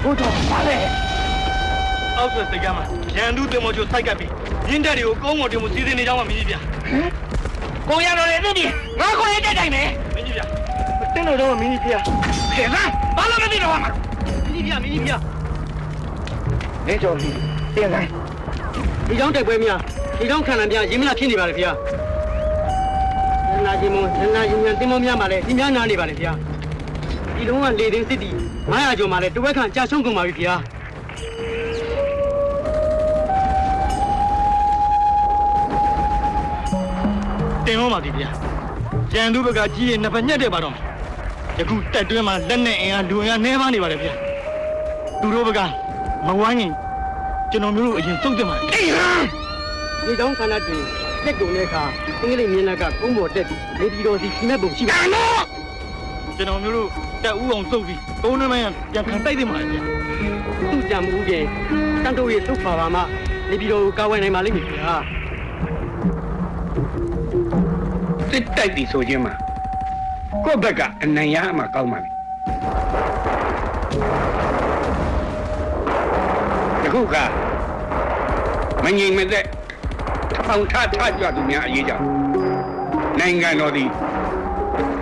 不走，马队。 အောက်ဆွဲစိတ်ကမ်းမှာရန်သူတင်မောချိုစိုက်ကပ်ပြီးရင်းတက်တွေကိုကုန်းမော်တင်မှုစီစဉ်နေကြမှာမင်းကြီးဗျာကိုရတော်လည်းသိပြီငါကိုရတက်တိုင်းမယ်မင်းကြီးဗျာတင်းတော်တော့မင်းကြီးဗျာခေစမ်းဘာလို့မသိတော့မှာမင်းကြီးဗျာမင်းကြီးဗျာလဲကြော်လီတင်တိုင်းဒီကြောင့်တိုက်ပွဲများဒီကြောင့်ခံလံပြရင်းမလားဖြစ်နေပါလေဗျာနာကြီးမွန်နာကြီးမြန်တင်မောများမှာလည်းဒီများနာနေပါလေဗျာဒီလုံးကလေသိန်းစစ်တီ900ကျော်မှာလည်းတဝက်ခန့်ကြာဆုံးကုန်ပါပြီဗျာတင် ဟောပါပြီဗျာရန်သူဘက်ကကြီးရဲ့နှစ်ဖက်ညက်တဲ့ပါတော့မယ်ယခုတက်တွင်းမှာလက်နဲ့အင်အားလူအင်အားနှဲပါနေပါလေဗျာသူတို့ဘက်ကမဝိုင်းရင်ကျွန်တော်မျိုးတို့အရင်စုပ်တင်ပါလေအေးဟာဒီတောင်းခန္ဓာတွင်တက်ကုန်တဲ့အခါအင်္ဂလိပ်မျက်နှာကကုန်းပေါ်တက်ပြီးနေပြည်တော်စီပြတ်ပုံရှိပါဒါတော့ကျွန်တော်မျိုးတို့တက်ဦးအောင်စုပ်ပြီးကုန်းနှမ်းမရပြန်ခံတိုက်တင်ပါလေဗျာသူ့ကြံမှုကတန်တိုးရဲ့သုတ်ပါပါမှနေပြည်တော်ကိုကာဝယ်နိုင်ပါလိမ့်မယ်ဗျာ စစ်တိုက်ပြီဆိုခြင်းမှာကိုယ့်ဘက်ကအနိုင်ရမှာကောင်းပါလေတခုကမငြိမ်မသက်ထောင်ထထကြွသူများအရေးကြောင့်နိုင်ငံတော်သည်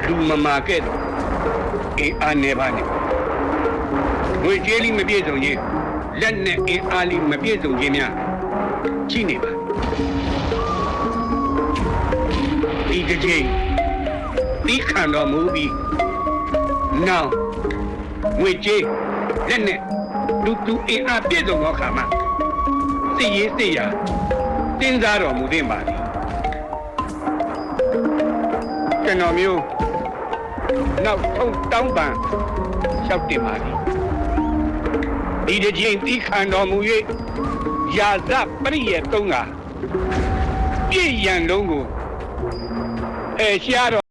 လူမမာခဲ့တော့အေးအားနေပါနဲ့ငွေကြေးလေးမပြည့်စုံခြင်းလက်နဲ့အင်အားလေးမပြည့်စုံခြင်းများရှိနေပါ တစ်ချိန်ဒီခံတော်မူပြီးနောက်ငွေကြေးလက်နဲ့လူသူအင်အားပြည့်စုံသောခါမှာစစ်ရေးစစ်ရာတင်းစားတော်မူသင့်ပါသည်ကျွန်တော်မျိုးနောက်ထုံတောင်းပန်လျှောက်တင်ပါသည်ဒီတစ်ချိန်ဒီခံတော်မူ၍ရာဇပရိယေသုံးကပြည့်ရန်လုံးကို အဲရှားတော့